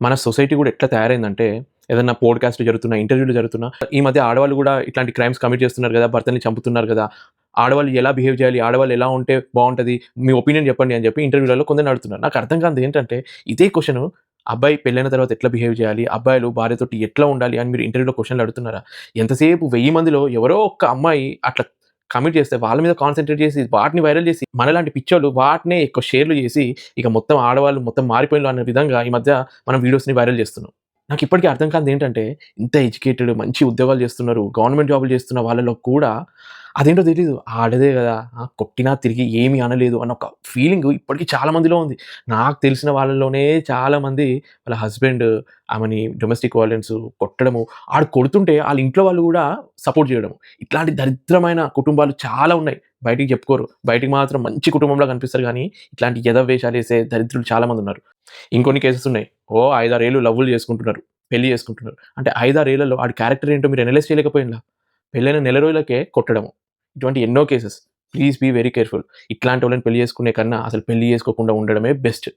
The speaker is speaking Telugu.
మన సొసైటీ కూడా ఎట్లా తయారైందంటే ఏదన్నా పోడ్కాస్ట్ జరుగుతున్నా ఇంటర్వ్యూలు జరుగుతున్నా ఈ మధ్య ఆడవాళ్ళు కూడా ఇట్లాంటి క్రైమ్స్ కమిట్ చేస్తున్నారు కదా భర్తని చంపుతున్నారు కదా ఆడవాళ్ళు ఎలా బిహేవ్ చేయాలి ఆడవాళ్ళు ఎలా ఉంటే బాగుంటుంది మీ ఒపీనియన్ చెప్పండి అని చెప్పి ఇంటర్వ్యూలలో కొందరు అడుగుతున్నారు నాకు అర్థం కాదు ఏంటంటే ఇదే క్వశ్చన్ అబ్బాయి పెళ్ళైన తర్వాత ఎట్లా బిహేవ్ చేయాలి అబ్బాయిలు భార్యతోటి ఎట్లా ఉండాలి అని మీరు ఇంటర్వ్యూలో క్వశ్చన్లు అడుగుతున్నారా? ఎంతసేపు వెయ్యి మందిలో ఎవరో ఒక్క అమ్మాయి అట్లా కమిట్ చేస్తే వాళ్ళ మీద కాన్సన్ట్రేట్ చేసి వాటిని వైరల్ చేసి మనలాంటి పిక్చర్లు వాటినే ఎక్కువ షేర్లు చేసి ఇక మొత్తం ఆడవాళ్ళు మొత్తం మారిపోయిన అనే విధంగా ఈ మధ్య మనం వీడియోస్ని వైరల్ చేస్తున్నాం. నాకు ఇప్పటికీ అర్థం కాదు ఏంటంటే ఇంత ఎడ్యుకేటెడ్ మంచి ఉద్యోగాలు చేస్తున్నారు గవర్నమెంట్ జాబులు చేస్తున్న వాళ్ళలో కూడా అదేంటో తెలియదు ఆడదే కదా. ఆ, కొట్టినా తిరిగి ఏమీ అనలేదు అన్న ఒక ఫీలింగ్ ఇప్పటికీ చాలా మందిలో ఉంది. నాకు తెలిసిన వాళ్ళలోనే చాలామంది వాళ్ళ హస్బెండ్ ఆమెని డొమెస్టిక్ వైలెన్స్ కొట్టడము ఆడు కొడుతుంటే వాళ్ళ ఇంట్లో వాళ్ళు కూడా సపోర్ట్ చేయడము. ఇట్లాంటి దరిద్రమైన కుటుంబాలు చాలా ఉన్నాయి. బయటికి చెప్పుకోరు. బయటికి మాత్రం మంచి కుటుంబంలో కనిపిస్తారు కానీ ఇట్లాంటి ఎద వేషాలు వేసే దరిద్రులు చాలామంది ఉన్నారు. ఇంకొన్ని కేసెస్ ఉన్నాయి. ఓ ఐదారేళ్ళు లవ్వులు చేసుకుంటున్నారు. పెళ్ళి చేసుకుంటున్నారు. అంటే ఐదారేళ్ళలో ఆడి క్యారెక్టర్ ఏంటో మీరు ఎనలైజ్ చేయలేకపోయినా పెళ్ళైన నెల రోజులకే కొట్టడము. ఇటువంటి ఎన్నో cases please be very careful ఇట్లాంటి వాళ్ళని పెళ్ళి చేసుకునే కన్నా అసలు పెళ్ళి చేసుకోకుండా ఉండడమే బెస్ట్